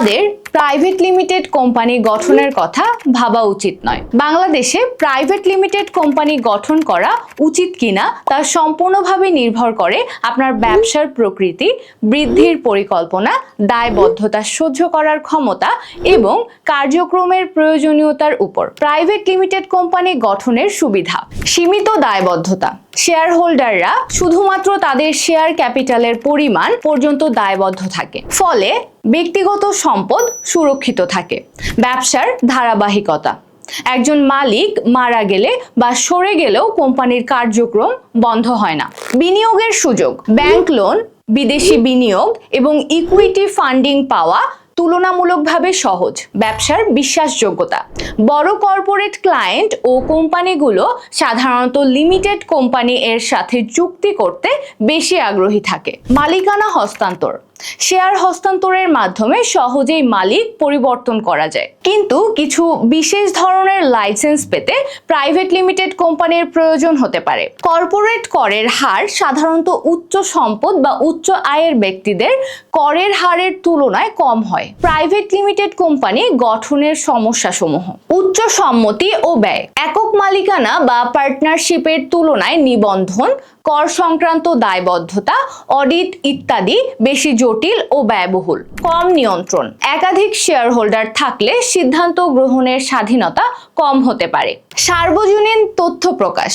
কাদের private limited company গঠনের কথা ভাবা উচিত নয়। বাংলাদেশে প্রাইভেট লিমিটেড কোম্পানি গঠন করা উচিত কিনা তা সম্পূর্ণভাবে নির্ভর করে আপনার ব্যবসার প্রকৃতি, বৃদ্ধির পরিকল্পনা, দায়বদ্ধতা সহ্য করার ক্ষমতা এবং কার্যক্রমের প্রয়োজনীয়তার উপর। প্রাইভেট লিমিটেড কোম্পানি গঠনের সুবিধা, সীমিত দায়বদ্ধতা। শেয়ার হোল্ডাররা শুধুমাত্র তাদের শেয়ার ক্যাপিটালের পরিমাণ পর্যন্ত দায়বদ্ধ থাকে। ফলে ব্যক্তিগত সম্পদ সুরক্ষিত থাকে। ব্যবসার ধারাবাহিকতা। একজন মালিক মারা গেলে বা সরে গেলেও কোম্পানির কার্যক্রম বন্ধ হয় না। বিনিয়োগের সুযোগ। ব্যাংক লোন, বিদেশি বিনিয়োগ এবং ইকুইটি ফান্ডিং পাওয়া তুলনামূলকভাবে সহজ। ব্যবসার বিশ্বাসযোগ্যতা। বড় কর্পোরেট ক্লায়েন্ট ও কোম্পানিগুলো সাধারণত লিমিটেড কোম্পানি এর সাথে চুক্তি করতে বেশি আগ্রহী থাকে। মালিকানা হস্তান্তর। শেয়ার হস্তান্তরের মাধ্যমে সহজেই মালিক পরিবর্তন করা যায়। কিন্তু কিছু বিশেষ ধরনের লাইসেন্স পেতে প্রাইভেট লিমিটেড কোম্পানির প্রয়োজন হতে পারে। কর্পোরেট করের হার সাধারণত উচ্চ সম্পদ বা উচ্চ আয়ের ব্যক্তিদের করের হারের তুলনায় কম হয়। প্রাইভেট লিমিটেড কোম্পানি গঠনের সমস্যাসমূহ। উচ্চ সম্মতি ও ব্যয়। একক মালিকানা বা পার্টনারশিপের তুলনায় নিবন্ধন কর সংক্রান্ত দায়বদ্ধতা, অডিট ইত্যাদি বেশি জটিল ও ব্যয়বহুল। কম নিয়ন্ত্রণ। একাধিক শেয়ার হোল্ডার থাকলে সিদ্ধান্ত গ্রহণের স্বাধীনতা কম হতে পারে। সার্বজনীন তথ্য প্রকাশ।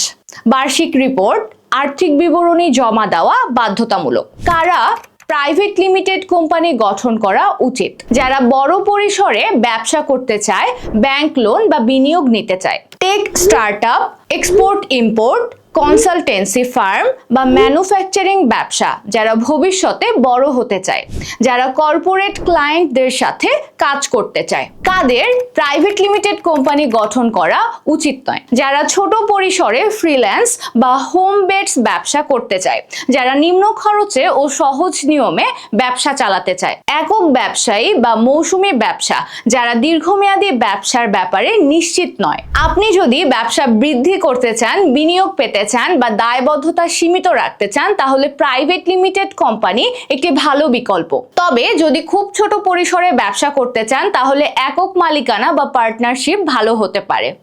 বার্ষিক রিপোর্ট আর্থিক বিবরণী জমা দেওয়া বাধ্যতামূলক। কারা প্রাইভেট লিমিটেড কোম্পানি গঠন করা উচিত? যারা বড় পরিসরে ব্যবসা করতে চায় ব্যাংক লোন বা বিনিয়োগ নিতে চায়। Tech startup export import consultancy firm বা ম্যানুফ্যাকচারিং ব্যবসা, যারা ভবিষ্যতে বড় হতে চায়, যারা কর্পোরেট ক্লায়েন্টদের সাথে কাজ করতে চায়। কাদের প্রাইভেট লিমিটেড কোম্পানি গঠন করা উচিত নয়। যারা ছোট পরিসরে ফ্রিল্যান্স বা হোম বেডস ব্যবসা করতে চায়, যারা নিম্ন খরচে ও সহজ নিয়মে ব্যবসা চালাতে চায়। একক ব্যবসায়ী বা মৌসুমী ব্যবসা, যারা দীর্ঘমেয়াদী ব্যবসার ব্যাপারে নিশ্চিত নয়। আপনি যদি ব্যবসা বৃদ্ধি করতে চান, বিনিয়োগ পেতে চান বা দায়বদ্ধতা সীমিত রাখতে চান, তাহলে প্রাইভেট লিমিটেড কোম্পানি একটি ভালো বিকল্প। তবে যদি খুব ছোট পরিসরে ব্যবসা করতে চান, তাহলে একক মালিকানা বা পার্টনারশিপ ভালো হতে পারে।